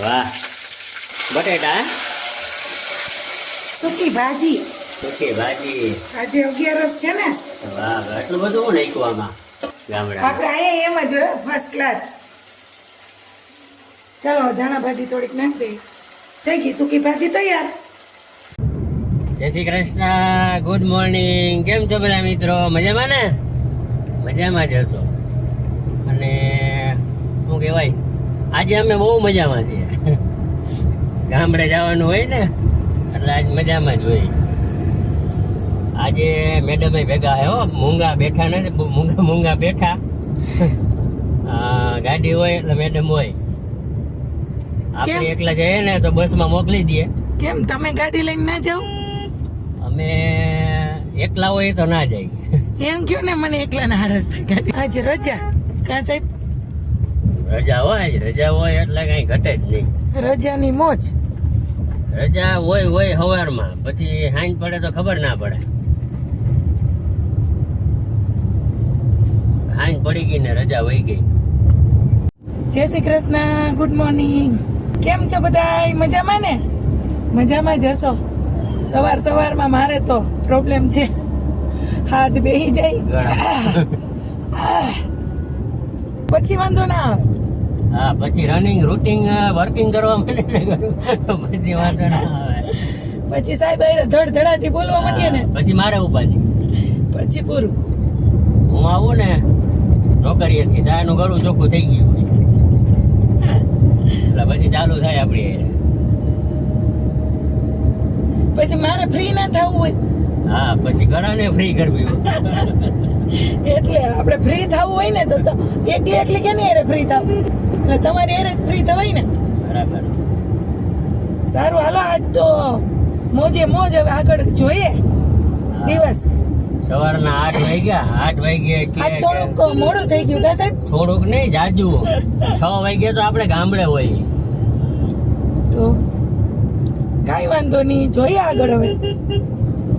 વાહ. બટેટા? સુકી ભાજી. સુકી ભાજી. આજે અગિયારસ છે ને? વાહ વાહ. એટલું બધું હું નાખ્યું આમાં ગામડા આપણે અહીંયા એમ જ ફર્સ્ટ ક્લાસ ચાલો ધાણા ભાજી થોડીક નાખી દઈએ થઈ ગઈ સુકી ભાજી તૈયાર. જય શ્રી કૃષ્ણ. ગુડ મોર્નિંગ કેમ છો બધા મિત્રો? મજામાં ને? મજામાં જ હશો. અને શું કહેવાય આજે અમે બહુ મજામાં છીએ. ગામડે જવાનું હોય ને એટલે આજ મજામાં જ હોય. આજે મેડમે ભેગા હે મૂંગા બેઠા ને મૂંગા મૂંગા બેઠા. ગાડી હોય એટલે મેડમ હોય. આપણે એકલા જઈએ ને તો બસમાં મોકલી દઈએ. કેમ તમે ગાડી લઈને ના જાઓ? અમે એકલા હોય તો ના જાય એમ કયો ને મને એકલા ના હારસ થાય ગાડી. આજે રજા. કા સાહેબ? રજા હોય રજા હોય એટલે કઈ ઘટે જ નહીં. રજાની મોજ. રજા હોય હોય સવારમાં પછી હાંજ પડે તો ખબર ના પડે. હાંજ પડી ગઈ ને રજા વહી ગઈ. જય શ્રી કૃષ્ણ ગુડ મોર્નિંગ કેમ છો બધા મજામાં ને? મજામાં જ હશો? સવાર સવારમાં મારે તો પ્રોબ્લેમ છે. હાથ બેહી જાય. પછી વાંધો ના આવે. હા પછી રનિંગ રૂટિંગ વર્કિંગ કરવા મળે તો પછી વાંધો ના આવે. પછી સાહેબ હારે ધડ ધડાટી બોલવા માંડીએ ને? પછી મારે ઉપાધિ. પછી પૂરું. હું આવું ને નોકરીએથી તો એનું ગળું ચોખ્ખું થઈ ગયું. એટલે પછી ચાલુ થાય આપણી. પછી મારે ફ્રી ના થવું હોય. હા પછી ઘણાને ફ્રી કરવી. એટલે આપણે ફ્રી થવું હોય ને તો એટલી એકલી એકલી કેની હારે ફ્રી થવું? એટલે તમારી હારે ફ્રી થવાય ને? બરાબર. સારું હાલો આજ તો મોજે મોજ હવે આગળ જોઈએ. દિવસ. સવારના આઠ વાગ્યા આઠ વાગ્યા કે થોડુંક મોડું થઈ ગયું કે સાહેબ? થોડુંક નહીં જાજુ. છ વાગ્યા તો આપણે ગામડે હોય તો કાંઈ વાંધો નહીં જોઈએ આગળ હવે.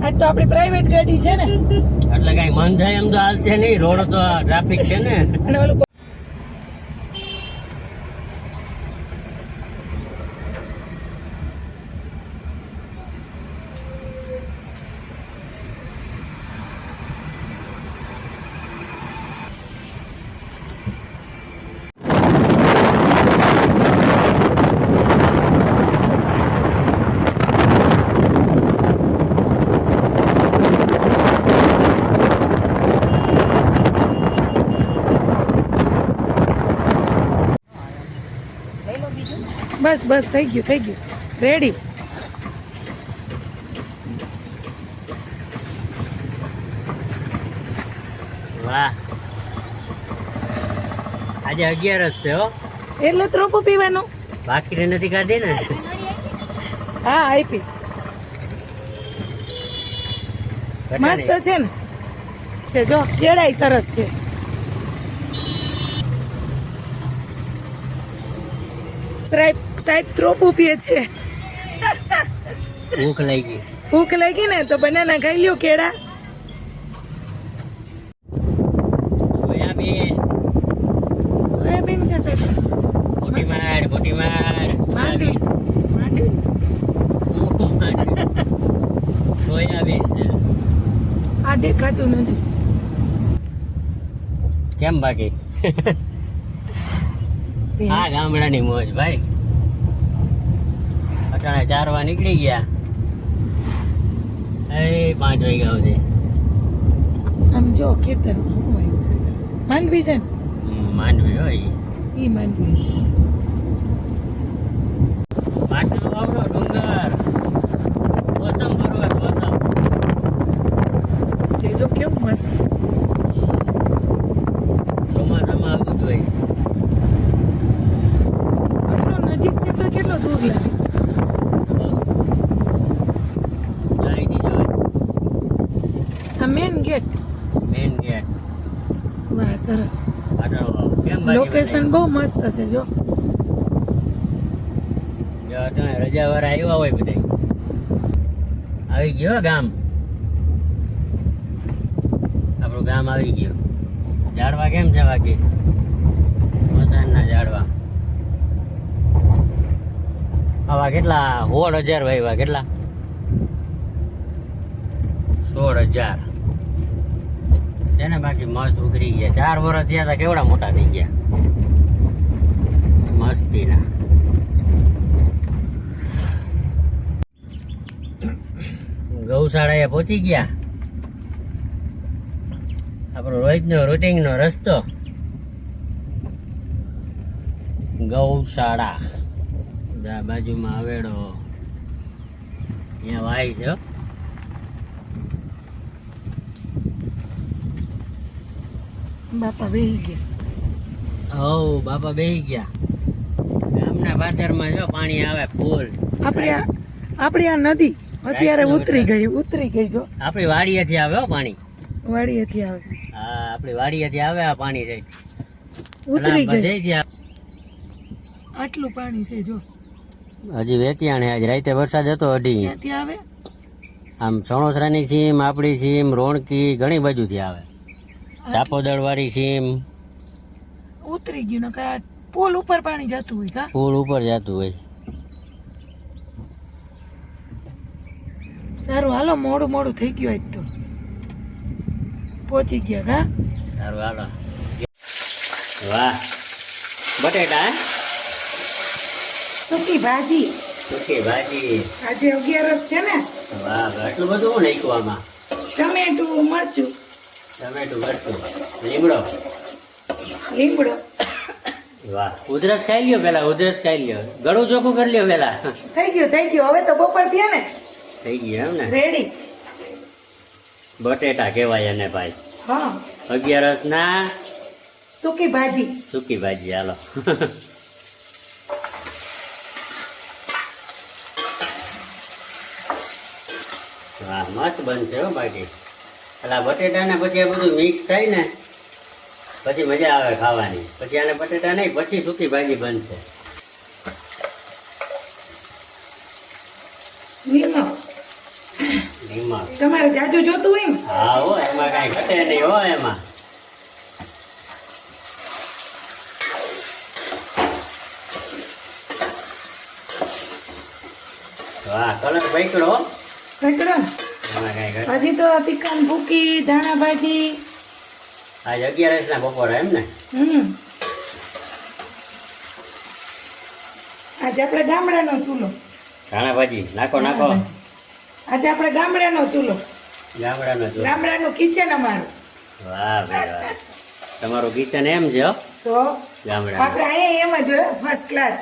આજ તો આપણી પ્રાઇવેટ ગાડી છે ને. એટલે કઈ મન થાય એમ તો હાલશે નહીં. રોડ તો ટ્રાફિક છે ને. અને ઓલું બસ બસ થઈ ગયું થઈ ગયું. રેડી વાહ. આજે અગિયારસ છે હો. એટલે ત્રોપો પીવાનો. બાકી નથી કાઢી ને? હા આપી. મસ્ત છે ને? છે જો કેળાય સરસ છે. સાહેબ સાહેબ ત્રોપું પીએ છે. ભૂખ લાગી. ભૂખ લાગી ને તો બનાના ખાઈ લ્યો કેળા. સોયાબીન. સોયાબીન છે સાહેબ. મોટી માડ મોટી માંડવી. માંડવી. સોયાબીન છે. આ દેખાતું નથી. કેમ બાકી? આ ગામડાની મોજ ભાઈ. અટાણે ચારવા નીકળી ગયા. એ પાંચ વાગ્યા સુધી. આમ જો ખેતરમાં શું આવ્યું છે? માંડવી છે માંડવી હોય. ઈ માંડવી પાટલો વાવડો ડુંગર. મોસમ પર્વત મોસમ. તે જો કેવું મસ્ત. ચોમાસામાં આવવું જોઈએ આટલો નજીક છે તો કેટલો દૂર લાગે અહીંથી જોઈએ આ મેન ગેટ મેન ગેટ વાહ સરસ. લોકેશન બહુ મસ્ત હશે જો. જો અટાણે રજા વાળા આવ્યા હોય બધા આવી ગયો ગામ? આપણું ગામ આવી ગયું. ઝાડવા કેમ છે બાકી? સ્મશાનના ઝાડવા આવા કેટલા? સોળ હજાર વાવ્યા કેટલા? સોળ હજાર. તેને બાકી મસ્ત ઉઘરી ગયા. ચાર વર્ષ થયા હતા કેવડા મોટા થઈ ગયા? મસ્તીના. ગૌશાળાએ પહોંચી ગયા. આપણો રોજનો રૂટિંગનો રસ્તો. ગૌશાળા. બાજુમાં આવેડો અહીંયા વાય છે બાપા બેહી ગયા. હઉ બાપા બેહી ગયા. ગામના પાથરમાં જો પાણી આવે ફૂલ. આપણે આપણી આ નદી અત્યારે ઉતરી ગઈ ઉતરી ગઈ જો. આપણી વાડીએથી આવે હો પાણી. વાડીએથી આવે. હા આપણી વાડીએથી આવે આ પાણી છે. ઉતરી ગઈ. આટલું પાણી છે જો. હજી વેતિયાણે આજ રાતે વરસાદ હતો અઢી. આવે? આમ સણોસરાની સીમ આપણી સીમ રોણકી ઘણી બાજુથી આવે. ચાપોદળ વાળી સીમ. ઉતરી ગયું ને કયા પુલ ઉપર પાણી જતું હોય કા? પુલ ઉપર જતું હોય. સારું હાલો મોડું મોડું થઈ ગયું આજ તો. પહોંચી ગયા કા? સારું હાલો. વાહ. બટેટા સુકી ભાજી. સુકી ભાજી. આજે અગિયારસ છે ને? વાહ એટલું બધું નાખ્યું આમાં? ટમેટું મરચું. ટમેટું મરચું લીમડો. લીમડો. વાહ. ઉધરસ ખાઈ લ્યો પેલા ઉધરસ ખાઈ લ્યો. ગળું ચોખ્ખું કરી લ્યો પેલા. થઈ ગયું થઈ ગયું. હવે તો બપોર થયા ને. થઈ ગયું એમ ને? રેડી બટેટા કહેવાય એને ભાઈ. હા. અગિયારસ ના? સૂકી ભાજી. સુકી ભાજી હાલો. વાહ મસ્ત બનશે હો બાકી એટલે આ બટેટા ને પછી આ બધું મિક્સ થાય ને પછી મજા આવે ખાવાની. પછી આને બટેટા નહીં પછી સૂકી ભાજી બનશે. તમારે જાજુ જોતું હોય હા હો એમાં કઈ ઘટે નહીં હો એમાં. વાહ કલર પકડો હો. હજી તો તીખાન ભૂકી ધાણા ભાજી. આજ અગિયારસ ના બપોરે એમ ને? હમ. આજે આપણે ગામડાનો ચૂલો. ધાણા ભાજી. નાખો નાખો. આજે આપણે ગામડાનો ચૂલો. ગામડાનો ચૂલો. ગામડાનું કિચન અમારું. વાહ ભાઈ વાહ. તમારું કિચન એમ છે તો ગામડા આપણે અહીંયા એમ જ હોય ફર્સ્ટ ક્લાસ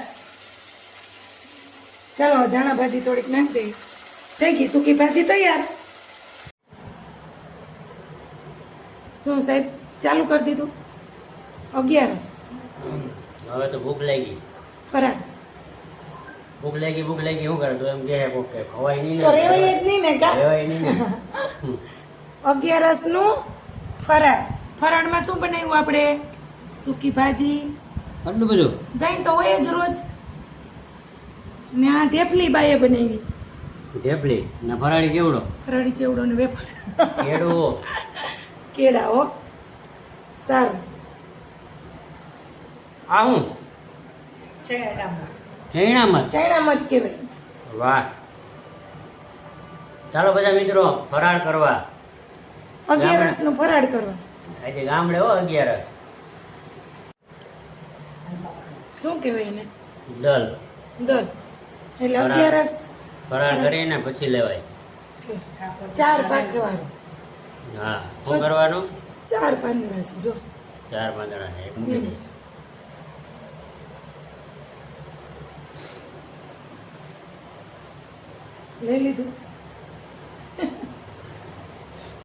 ચાલો ધાણા ભાજી થોડીક નાખી દઈએ. થઈ ગઈ સૂકી ભાજી તૈયાર. શું સાહેબ ચાલુ કરી દીધું? અગિયારસ. હવે તો ભૂખ લાગી. ફરાળ ભૂખ લાગી ભૂખ લાગી શું કરે એમ કહે ભૂખ કે ખવાય નહીં તો રેવાય જ નહીં ને કા? રહેવાય નહીં અગિયારસનું ફરાળ ફરાળમાં શું બનાવ્યું આપણે? સૂકી ભાજી. આટલું બધું? દહીં તો હોય જ રોજ. ને આ ઢેપલી બાએ બનાવી. ઢેપલી? ને ફરાળી ચેવડો? ફરાળી ચેવડો ને વેફર. કેળવો કેળા હો. સારું. આ હું? ચૈણામાં ચૈણામાં જ કહેવાય. વાહ. ચાલો બધા મિત્રો ફરાળ કરવા. અગિયારસનું ફરાળ કરવા. આજે ગામડે હો અગિયારસ. શું કહેવાય એને? દલ. દલ. એટલે અગિયારસ ફરાળ કરીને પછી લેવાય. ચાર પાકવાનું હા શું કરવાનું? ચાર પાંદડા છે જો. ચાર પાંદડા છે મૂકી દે. લઈ લીધું.